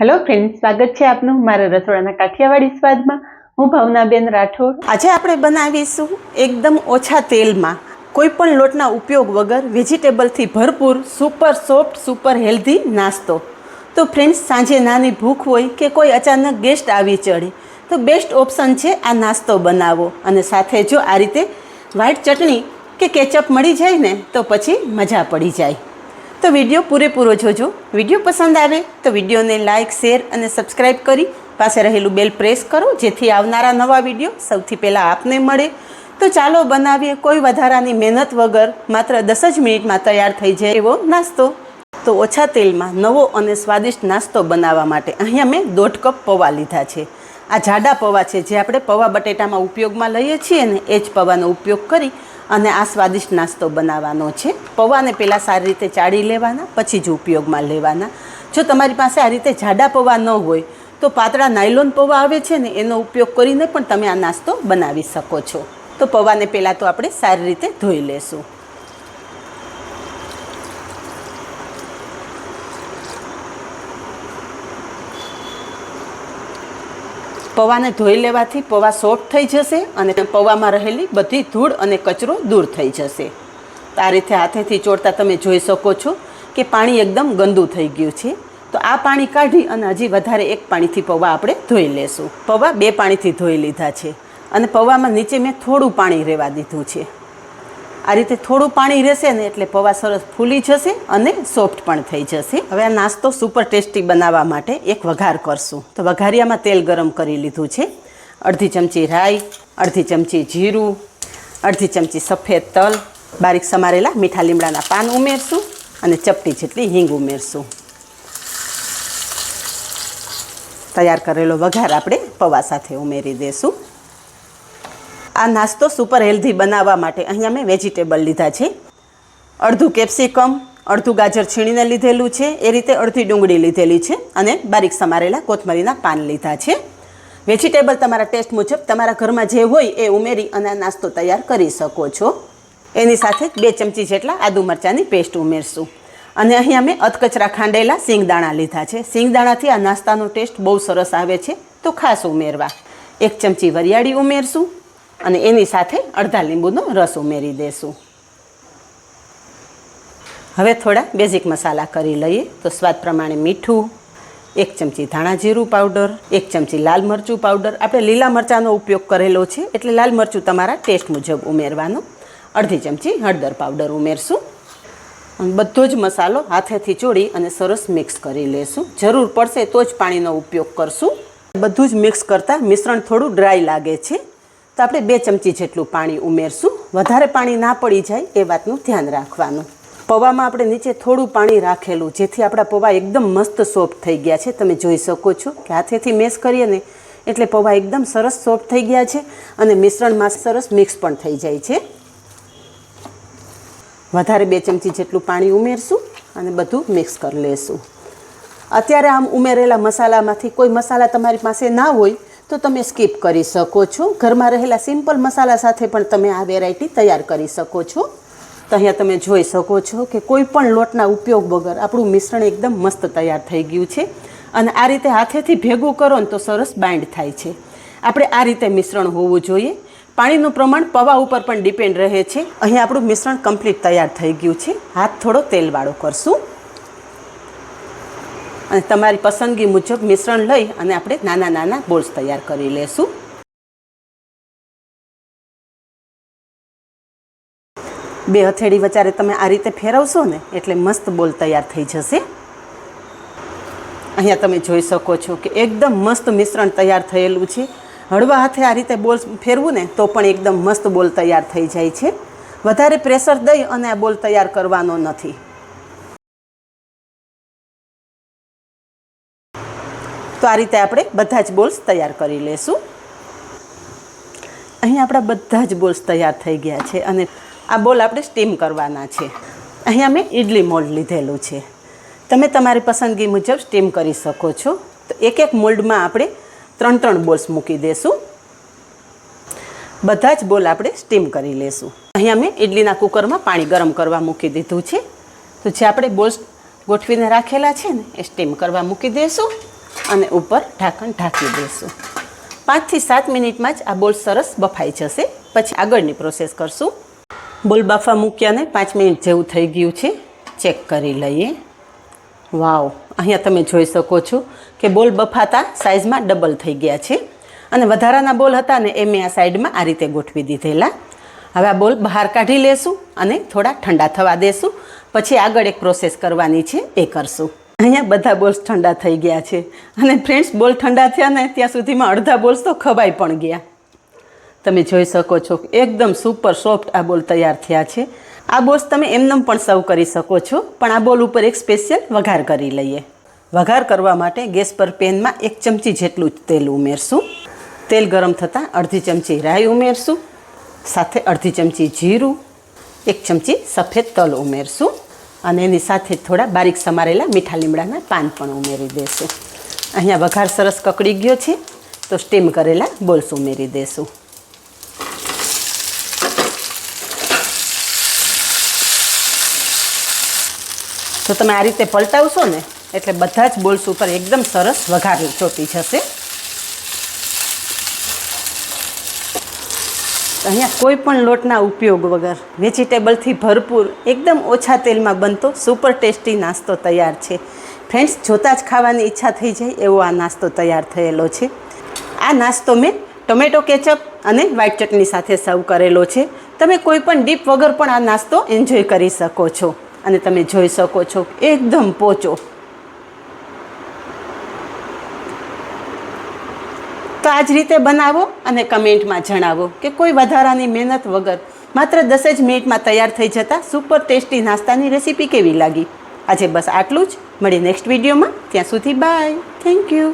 Hello friend સ્વાગત છે આપનું મારા રસોડાના કાઠિયાવાડી સ્વાદમાં. હું ભાવનાબેન રાઠોડ. આજે આપણે બનાવીશું એકદમ ઓછા તેલમાં કોઈ પણ લોટના ઉપયોગ વગર વેજીટેબલથી ભરપૂર સુપર સોફ્ટ સુપર હેલ્ધી નાસ્તો. તો ફ્રેન્ડ્સ સાંજે નાની ભૂખ હોય કે કોઈ અચાનક ગેસ્ટ આવી ચડે, તો બેસ્ટ ઓપ્શન છે આ નાસ્તો બનાવો અને સાથે જો આ રીતે વ્હાઈટ ચટણી કે કેચઅપ મળી જાય ને, તો પછી મજા પડી જાય. તો વીડિયો પૂરેપૂરો જોજો. વીડિયો પસંદ આવે તો વિડીયોને લાઇક શેર અને સબસ્ક્રાઈબ કરી પાસે રહેલું બેલ પ્રેસ કરો, જેથી આવનારા નવા વીડિયો સૌથી પહેલાં આપને મળે. તો ચાલો બનાવીએ કોઈ વધારાની મહેનત વગર માત્ર દસ જ મિનિટમાં તૈયાર થઈ જાય એવો નાસ્તો. તો ઓછા તેલમાં નવો અને સ્વાદિષ્ટ નાસ્તો બનાવવા માટે અહીંયા મેં દોઢ કપ પૌવા લીધા છે. આ જાડા પૌવા છે, જે આપણે પૌવા બટેટામાં ઉપયોગમાં લઈએ છીએ ને એ જ પૌવાનો ઉપયોગ કરી અને આ સ્વાદિષ્ટ નાસ્તો બનાવવાનો છે. પૌવાને પહેલાં સારી રીતે ચાળી લેવાના, પછી જ ઉપયોગમાં લેવાના. જો તમારી પાસે આ રીતે જાડા પૌવા ન હોય, તો પાતળા નાયલોન પૌવા આવે છે ને, એનો ઉપયોગ કરીને પણ તમે આ નાસ્તો બનાવી શકો છો. તો પૌવાને પહેલાં તો આપણે સારી રીતે ધોઈ લેશું. પૌવાને ધોઈ લેવાથી પૌવા સોફ્ટ થઈ જશે અને પૌવામાં રહેલી બધી ધૂળ અને કચરો દૂર થઈ જશે. આ રીતે હાથેથી ચોળતા તમે જોઈ શકો છો કે પાણી એકદમ ગંદુ થઈ ગયું છે. તો આ પાણી કાઢી અને હજી વધારે એક પાણીથી પૌવા આપણે ધોઈ લેશું. પૌવા બે પાણીથી ધોઈ લીધા છે અને પૌવામાં નીચે મેં થોડું પાણી રહેવા દીધું છે. આ રીતે થોડું પાણી રહેશે ને એટલે પૌવા સરસ ફૂલી જશે અને સોફ્ટ પણ થઈ જશે. હવે આ નાસ્તો સુપર ટેસ્ટી બનાવવા માટે એક વઘાર કરશું. તો વઘારિયામાં તેલ ગરમ કરી લીધું છે. અડધી ચમચી રાઈ, અડધી ચમચી જીરું, અડધી ચમચી સફેદ તલ, બારીક સમારેલા મીઠા લીમડાના પાન ઉમેરશું અને ચપટી જેટલી હિંગ ઉમેરશું. તૈયાર કરેલો વઘાર આપણે પૌવા સાથે ઉમેરી દઈશું આ નાસ્તો સુપર હેલ્ધી બનાવવા માટે અહીંયા મેં વેજીટેબલ લીધા છે. અડધું કેપ્સિકમ અડધું ગાજર છીણીને લીધેલું છે. એ રીતે અડધી ડુંગળી લીધેલી છે અને બારીક સમારેલા કોથમરીના પાન લીધા છે. વેજીટેબલ તમારા ટેસ્ટ મુજબ તમારા ઘરમાં જે હોય એ ઉમેરી અને નાસ્તો તૈયાર કરી શકો છો. એની સાથે બે ચમચી જેટલા આદુ મરચાંની પેસ્ટ ઉમેરશું. અને અહીંયા મેં અધકચરા ખાંડેલા સિંગદાણા લીધા છે. સિંગદાણાથી આ નાસ્તાનો ટેસ્ટ બહુ સરસ આવે છે, તો ખાસ ઉમેરવા. એક ચમચી વરિયાળી ઉમેરશું અને એની સાથે અડધા લીંબુનો રસ ઉમેરી દેશું. હવે થોડા બેઝિક મસાલા કરી લઈએ. તો સ્વાદ પ્રમાણે મીઠું, એક ચમચી ધાણા જીરું પાવડર એક ચમચી લાલ મરચું પાવડર આપણે લીલા મરચાંનો ઉપયોગ કરેલો છે, એટલે લાલ મરચું તમારા ટેસ્ટ મુજબ ઉમેરવાનું. અડધી ચમચી હળદર પાવડર ઉમેરશું. બધો જ મસાલો હાથેથી ચોળી અને સરસ મિક્સ કરી લેશું. જરૂર પડશે તો જ પાણીનો ઉપયોગ કરશું. બધું જ મિક્સ કરતાં મિશ્રણ થોડું ડ્રાય લાગે છે. તો આપણે બે ચમચી જેટલું પાણી ઉમેરશું. વધારે પાણી ના પડી જાય એ વાતનું ધ્યાન રાખવાનું. પૌવામાં આપણે નીચે થોડું પાણી રાખેલું, જેથી આપણા પૌવા એકદમ મસ્ત સોફ્ટ થઈ ગયા છે. તમે જોઈ શકો છો કે હાથેથી મેસ કરીએ ને, એટલે પૌવા એકદમ સરસ સોફ્ટ થઈ ગયા છે અને મિશ્રણમાં સરસ મિક્સ પણ થઈ જાય છે. વધારે બે ચમચી જેટલું પાણી ઉમેરશું અને બધું મિક્સ કરી લેશું. અત્યારે આમ ઉમેરેલા મસાલામાંથી કોઈ મસાલા તમારી પાસે ના હોય, તો તમે સ્કીપ કરી શકો છો. ઘરમાં રહેલા સિમ્પલ મસાલા સાથે પણ તમે આ વેરાયટી તૈયાર કરી શકો છો. તો અહીંયા તમે જોઈ શકો છો કે કોઈ પણ લોટના ઉપયોગ વગર આપણું મિશ્રણ એકદમ મસ્ત તૈયાર થઈ ગયું છે. અને આ રીતે હાથેથી ભેગું કરો ને તો સરસ બાઇન્ડ થાય છે. આપણે આ રીતે મિશ્રણ હોવું જોઈએ. પાણીનું પ્રમાણ પૌવા ઉપર પણ ડિપેન્ડ રહે છે. અહીં આપણું મિશ્રણ કમ્પ્લીટ તૈયાર થઈ ગયું છે. હાથ થોડો તેલવાળો કરશું. અને તમારી પસંદગી મુજબ મિશ્રણ લઈ અને આપણે નાના નાના બોલ્સ તૈયાર કરી લેશું. બે હથેળી વચારે તમે આ રીતે ફેરવશો ને, એટલે મસ્ત બોલ તૈયાર થઈ જશે. અહીંયા તમે જોઈ શકો છો કે એકદમ મસ્ત મિશ્રણ તૈયાર થયેલું છે. હળવા હાથે આ રીતે બોલ ફેરવું ને, તો પણ એકદમ મસ્ત બોલ તૈયાર થઈ જાય છે. વધારે પ્રેશર દઈ અને આ બોલ તૈયાર કરવાનો નથી. તો આ રીતે આપણે બધા જ બોલ્સ તૈયાર કરી લેશું. અહીં આપણા બધા જ બોલ્સ તૈયાર થઈ ગયા છે અને આ બોલ આપણે સ્ટીમ કરવાના છે. અહીંયા મેં ઇડલી મોલ્ડ લીધેલું છે. તમે તમારી પસંદગી મુજબ સ્ટીમ કરી શકો છો. તો એક એક મોલ્ડમાં આપણે ત્રણ ત્રણ બોલ્સ મૂકી દેશું. બધા જ બોલ આપણે સ્ટીમ કરી લેશું. અહીંયા મેં ઇડલીના કુકરમાં પાણી ગરમ કરવા મૂકી દીધું છે. તો જે આપણે બોલ્સ ગોઠવીને રાખેલા છે ને, એ સ્ટીમ કરવા મૂકી દઈશું અને ઉપર ઢાંકણ ઢાંકી દઈશું પાંચથી સાત મિનિટમાં જ આ બોલ સરસ બફાઈ જશે. પછી આગળની પ્રોસેસ કરશું. બોલ બાફા મૂક્યાને પાંચ મિનિટ જેવું થઈ ગયું છે. ચેક કરી લઈએ. વાવ, અહીંયા તમે જોઈ શકો છો કે બોલ બફાતા સાઇઝમાં ડબલ થઈ ગયા છે. અને વધારાના બોલ હતા ને એ મેં આ સાઈડમાં આ રીતે ગોઠવી દીધેલા. હવે આ બોલ બહાર કાઢી લેશું અને થોડા ઠંડા થવા દેશું. પછી આગળ એક પ્રોસેસ કરવાની છે, એ કરશું. અહીંયા બધા બોલ્સ ઠંડા થઈ ગયા છે. અને ફ્રેન્ડ્સ, બોલ ઠંડા થયા ને ત્યાં સુધીમાં અડધા બોલ્સ તો ખવાઈ પણ ગયા. તમે જોઈ શકો છો. એકદમ સુપર સોફ્ટ આ બોલ તૈયાર થયા છે. આ બોલ્સ તમે એમનેમ પણ સર્વ કરી શકો છો. પણ આ બોલ ઉપર એક સ્પેશિયલ વઘાર કરી લઈએ. વઘાર કરવા માટે ગેસ પર પેનમાં એક ચમચી જેટલું તેલ ઉમેરશું. તેલ ગરમ થતાં અડધી ચમચી રાઈ ઉમેરશું. સાથે અડધી ચમચી જીરું. એક ચમચી સફેદ તલ ઉમેરશું. અને એની સાથે થોડા બારીક સમારેલા મીઠા લીમડાના પાન પણ ઉમેરી દેશું. અહીંયા વઘાર સરસ કકડી ગયો છે. તો સ્ટીમ કરેલા બોલ્સ ઉમેરી દઈશું તો તમે આ રીતે પલટાવશો ને, એટલે બધા જ બોલ્સ ઉપર એકદમ સરસ વઘાર ચોટી જશે. અહીંયા કોઈ પણ લોટના ઉપયોગ વગર વેજીટેબલથી ભરપૂર, એકદમ ઓછા તેલમાં બનતો સુપર ટેસ્ટી નાસ્તો તૈયાર છે. ફ્રેન્ડ્સ, જોતાં જ ખાવાની ઈચ્છા થઈ જાય એવો આ નાસ્તો તૈયાર થયેલો છે. આ નાસ્તો મેં ટોમેટો કેચઅપ અને વ્હાઈટ ચટણી સાથે સર્વ કરેલો છે. તમે કોઈ પણ ડીપ વગર પણ આ નાસ્તો એન્જોય કરી શકો છો. અને તમે જોઈ શકો છો, એકદમ પોચો. તો આ જ રીતે બનાવો અને કમેન્ટમાં જણાવો કે કોઈ વધારાની મહેનત વગર માત્ર દસ જ મિનિટમાં તૈયાર થઈ જતા સુપર ટેસ્ટી નાસ્તાની રેસીપી કેવી લાગી? આજે બસ આટલું જ. મળીએ નેક્સ્ટ વિડીયોમાં. ત્યાં સુધી બાય. Thank you.